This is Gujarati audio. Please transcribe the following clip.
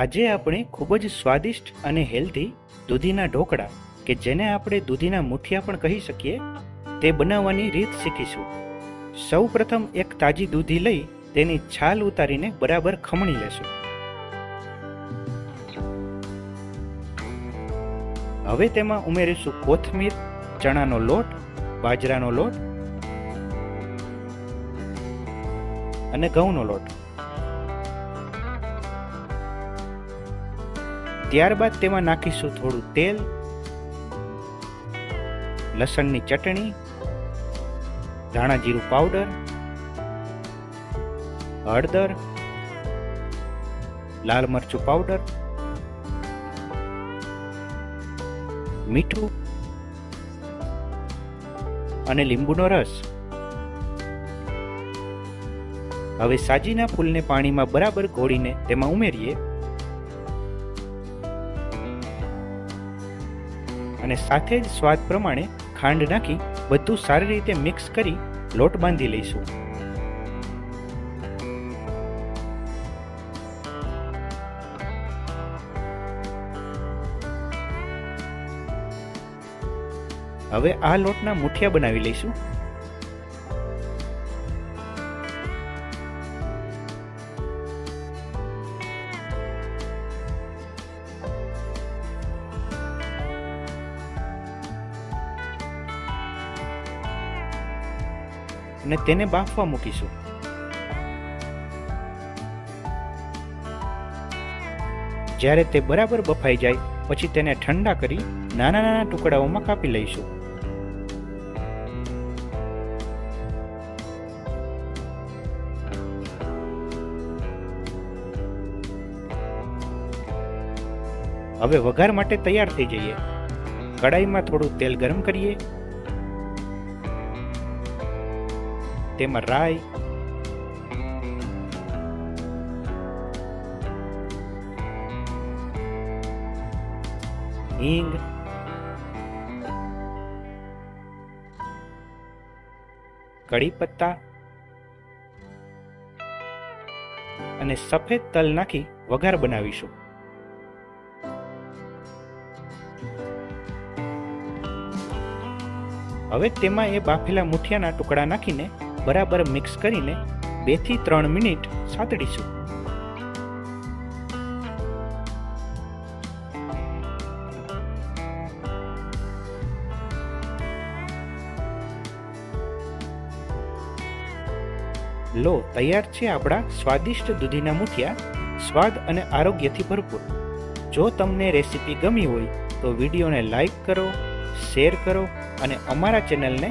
આજે આપણે ખૂબ જ સ્વાદિષ્ટ અને હેલ્ધી દૂધીના ઢોકળા, કે જેને આપણે દૂધીના મુઠિયા પણ કહી શકીએ, તે બનાવવાની રીત શીખીશું. સૌ પ્રથમ એક તાજી દૂધી લઈ તેની છાલ ઉતારીને બરાબર ખમણી લેશું. હવે તેમાં ઉમેરીશું કોથમીર, ચણાનો લોટ, બાજરાનો લોટ અને ઘઉંનો લોટ. ત્યારબાદ તેમાં નાખીશું થોડું તેલ, લસણની ચટણી, ધાણા જીરું પાવડર, હળદર, લાલ મરચું પાવડર, મીઠું અને લીંબુનો રસ. હવે સાજીના ફૂલને પાણીમાં બરાબર ઘોળીને તેમાં ઉમેરીએ. અને સાથે જ સ્વાદ પ્રમાણે ખાંડ નાખી બધું સારી રીતે મિક્સ કરી લોટ બાંધી લઈશું. હવે આ લોટના મુઠિયા બનાવી લઈશું. અને તેને બાફવા મૂકીશું. જ્યારે તે બરાબર બફાઈ જાય, પછી તેને ઠંડા કરી નાના નાના ટુકડાઓમાં કાપી લઈશું. હવે વઘાર માટે તૈયાર થઈ જઈએ. કડાઈમાં થોડું તેલ ગરમ કરીએ. તેમાં રાઈ હિંગ કડી પત્તા અને સફેદ તલ નાખી વઘાર બનાવીશું. હવે તેમાં એ બાફેલા મુઠિયાના ટુકડા નાખીને બરાબર મિક્સ કરીને બેથી ત્રણ મિનિટ સાતડીશું. લો, તૈયાર છે આપણા સ્વાદિષ્ટ દૂધીના મુઠિયા. સ્વાદ અને આરોગ્યથી ભરપૂર. જો તમને રેસીપી ગમી હોય તો વિડીયોને લાઈક કરો, શેર કરો અને અમારા ચેનલને